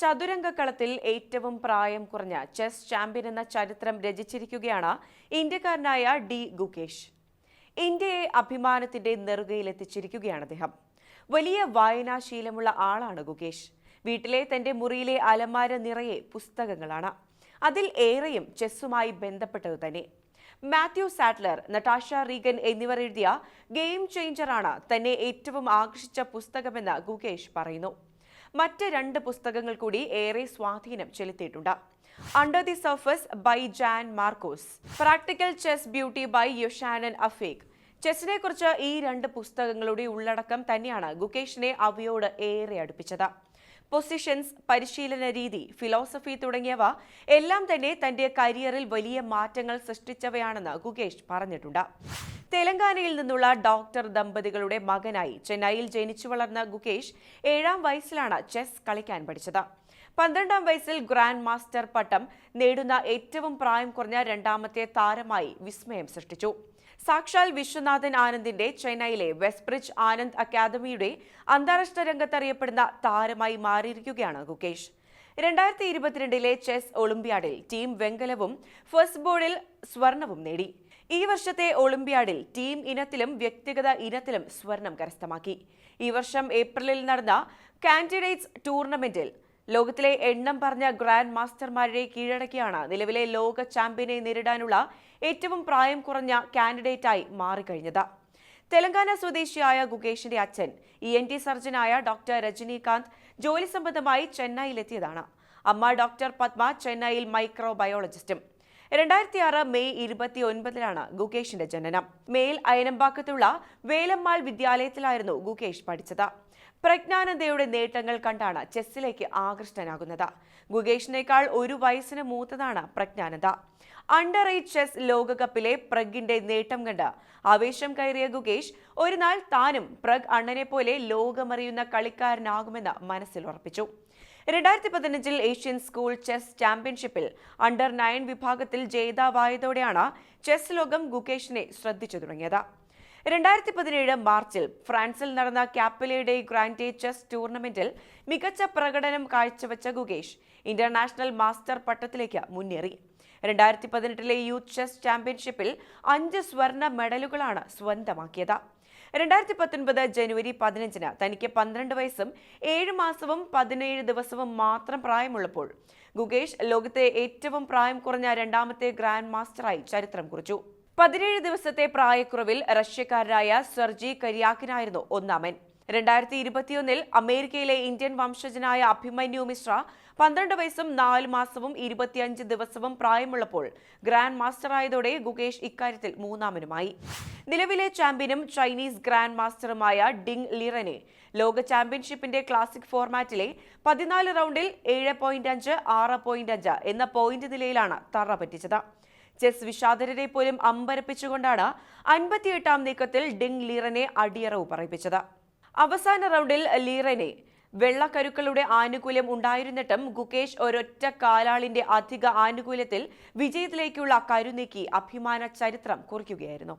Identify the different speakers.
Speaker 1: ചതുരംഗക്കളത്തിൽ ഏറ്റവും പ്രായം കുറഞ്ഞ ചെസ് ചാമ്പ്യൻ എന്ന ചരിത്രം രചിച്ചിരിക്കുകയാണ് ഇന്ത്യക്കാരനായ ഡി ഗുകേഷ്. ഇന്ത്യയെ അഭിമാനത്തിന്റെ നെറുകയിലെത്തിച്ചിരിക്കുകയാണ് അദ്ദേഹം. വലിയ വായനാശീലമുള്ള ആളാണ് ഗുകേഷ്. വീട്ടിലെ തന്റെ മുറിയിലെ അലമാര നിറയെ പുസ്തകങ്ങളാണ്. അതിൽ ഏറെയും ചെസ്സുമായി ബന്ധപ്പെട്ടത് തന്നെ. മാത്യു സാറ്റ്ലർ നട്ടാഷ റീഗൻ എന്നിവർ എഴുതിയ ഗെയിം ചേഞ്ചറാണ് തന്നെ ഏറ്റവും ആകർഷിച്ച പുസ്തകമെന്ന് ഗുകേഷ് പറയുന്നു. മറ്റ് രണ്ട് പുസ്തകങ്ങൾ കൂടി ഏറെ സ്വാധീനം ചെലുത്തിയിട്ടുണ്ട്. Under the surface by Jan Markos practical chess beauty by Yochanan Afek ചെസ്സിനെ കുറിച്ച് ഈ രണ്ട് പുസ്തകങ്ങളുടെ ഉള്ളടക്കം തന്നെയാണ് ഗുകേഷിനെ അവയോട് ഏറെ അടുപ്പിച്ചത്. പൊസിഷൻസ് പരിശീലന രീതി ഫിലോസഫി തുടങ്ങിയവ എല്ലാം തന്നെ തന്റെ കരിയറിൽ വലിയ മാറ്റങ്ങൾ സൃഷ്ടിച്ചവയാണെന്ന് ഗുകേഷ് പറഞ്ഞിട്ടുണ്ട്. തെലങ്കാനയിൽ നിന്നുള്ള ഡോക്ടർ ദമ്പതികളുടെ മകനായി ചെന്നൈയിൽ ജനിച്ചു വളർന്ന ഗുകേഷ് ഏഴാം വയസ്സിലാണ് ചെസ് കളിക്കാൻ പഠിച്ചത്. പന്ത്രണ്ടാം വയസ്സിൽ ഗ്രാൻഡ് മാസ്റ്റർ പട്ടം നേടുന്ന ഏറ്റവും പ്രായം കുറഞ്ഞ രണ്ടാമത്തെ താരമായി വിസ്മയം സൃഷ്ടിച്ചു. സാക്ഷാൽ വിശ്വനാഥൻ ആനന്ദിന്റെ ചെന്നൈയിലെ വെസ്ബ്രിഡ്ജ് ആനന്ദ് അക്കാദമിയുടെ അന്താരാഷ്ട്ര രംഗത്തറിയപ്പെടുന്ന താരമായി മാറിയിരിക്കുകയാണ് ഗുകേഷ്. രണ്ടായിരത്തി ഇരുപത്തിരണ്ടിലെ ചെസ് ഒളിമ്പ്യാഡിൽ ടീം വെങ്കലവും ഫസ്റ്റ് ബോർഡിൽ സ്വർണവും നേടി. ഈ വർഷത്തെ ഒളിമ്പ്യാഡിൽ ടീം ഇനത്തിലും വ്യക്തിഗത ഇനത്തിലും സ്വർണം കരസ്ഥമാക്കി. ഈ വർഷം ഏപ്രിലിൽ നടന്ന കാൻഡിഡേറ്റ്സ് ടൂർണമെന്റിൽ ലോകത്തിലെ എണ്ണം പറഞ്ഞ ഗ്രാൻഡ് മാസ്റ്റർമാരെ കീഴടക്കിയാണ് നിലവിലെ ലോക ചാമ്പ്യനെ നേരിടാനുള്ള ഏറ്റവും പ്രായം കുറഞ്ഞ കാൻഡിഡേറ്റായി മാറിക്കഴിഞ്ഞത്. തെലങ്കാന സ്വദേശിയായ ഗുകേഷിന്റെ അച്ഛൻ ഇ എൻ ടി സർജനായ ഡോക്ടർ രജനീകാന്ത് ജോലി സംബന്ധമായി ചെന്നൈയിലെത്തിയതാണ്. അമ്മ ഡോക്ടർ പത്മ ചെന്നൈയിൽ മൈക്രോബയോളജിസ്റ്റും. രണ്ടായിരത്തി ആറ് മെയ് ഇരുപത്തി ഒൻപതിലാണ് ഗുകേഷിന്റെ ജനനം. മേൽ അയനമ്പാക്കത്തുള്ള വേലമ്മാൾ വിദ്യാലയത്തിലായിരുന്നു ഗുകേഷ് പഠിച്ചത്. പ്രജ്ഞാനന്ദയുടെ നേട്ടങ്ങൾ കണ്ടാണ് ചെസ്സിലേക്ക് ആകൃഷ്ടനാകുന്നത്. ഗുകേഷിനേക്കാൾ ഒരു വയസ്സിന് മൂത്തതാണ് പ്രജ്ഞാനന്ദ. അണ്ടർ എയ്റ്റ് ചെസ് ലോകകപ്പിലെ പ്രഗിന്റെ നേട്ടം കണ്ട് ആവേശം കയറിയ ഗുകേഷ് ഒരു നാൾ താനും പ്രഗ് അണ്ണനെ പോലെ ലോകമറിയുന്ന കളിക്കാരനാകുമെന്ന് മനസ്സിൽ ഉറപ്പിച്ചു. രണ്ടായിരത്തി പതിനഞ്ചിൽ ഏഷ്യൻ സ്കൂൾ ചെസ് ചാമ്പ്യൻഷിപ്പിൽ അണ്ടർ നയൻ വിഭാഗത്തിൽ ജേതാവായതോടെയാണ് ചെസ് ലോകം ഗുകേഷിനെ ശ്രദ്ധിച്ചു തുടങ്ങിയത്. രണ്ടായിരത്തി പതിനേഴ് മാർച്ചിൽ ഫ്രാൻസിൽ നടന്ന ക്യാപ്പിലയുടെ ഗ്രാൻഡേ ചെസ് ടൂർണമെന്റിൽ മികച്ച പ്രകടനം കാഴ്ചവെച്ച ഗുകേഷ് ഇന്റർനാഷണൽ മാസ്റ്റർ പട്ടത്തിലേക്ക് മുന്നേറി. രണ്ടായിരത്തി പതിനെട്ടിലെ യൂത്ത് ചെസ് ചാമ്പ്യൻഷിപ്പിൽ അഞ്ച് സ്വർണ മെഡലുകളാണ് സ്വന്തമാക്കിയത്. രണ്ടായിരത്തി പത്തൊൻപത് ജനുവരി പതിനഞ്ചിന് തനിക്ക് പന്ത്രണ്ട് വയസ്സും ഏഴ് മാസവും പതിനേഴ് ദിവസവും മാത്രം പ്രായമുള്ളപ്പോൾ ഗുകേഷ് ലോകത്തെ ഏറ്റവും പ്രായം കുറഞ്ഞ രണ്ടാമത്തെ ഗ്രാൻഡ് മാസ്റ്ററായി ചരിത്രം കുറിച്ചു. പതിനേഴ് ദിവസത്തെ പ്രായക്കുറവിൽ റഷ്യക്കാരനായ സെർജി കരിയാക്കിനായിരുന്നു ഒന്നാമൻ. രണ്ടായിരത്തി ഇരുപത്തിയൊന്നിൽ അമേരിക്കയിലെ ഇന്ത്യൻ വംശജനായ അഭിമന്യു മിശ്ര പന്ത്രണ്ട് വയസ്സും നാല് മാസവും ഇരുപത്തിയഞ്ച് ദിവസവും പ്രായമുള്ളപ്പോൾ ഗ്രാൻഡ് മാസ്റ്ററായതോടെ ഗുകേഷ് ഇക്കാര്യത്തിൽ മൂന്നാമനുമായി. നിലവിലെ ചാമ്പ്യനും ചൈനീസ് ഗ്രാൻഡ് മാസ്റ്ററുമായ ഡിങ് ലിറനെ ലോക ചാമ്പ്യൻഷിപ്പിന്റെ ക്ലാസിക് ഫോർമാറ്റിലെ പതിനാല് റൗണ്ടിൽ ഏഴ് പോയിന്റ് അഞ്ച് ആറ് പോയിന്റ് അഞ്ച് എന്ന പോയിന്റ് നിലയിലാണ് തറ പറ്റിച്ചത്. ചെസ് വിഷാദരരെ പോലും അമ്പരപ്പിച്ചുകൊണ്ടാണ് അൻപത്തിയെട്ടാം നീക്കത്തിൽ ഡിങ് ലീറനെ അടിയറവ് പറയിപ്പിച്ചത്. അവസാന റൗണ്ടിൽ ലീറനെ വെള്ളക്കരുക്കളുടെ ആനുകൂല്യം ഉണ്ടായിരുന്നിട്ടും ഗുകേഷ് ഒരൊറ്റ കാലാളിന്റെ അധിക ആനുകൂല്യത്തിൽ വിജയത്തിലേക്കുള്ള കരുനീക്കി അഭിമാന ചരിത്രം കുറിക്കുകയായിരുന്നു.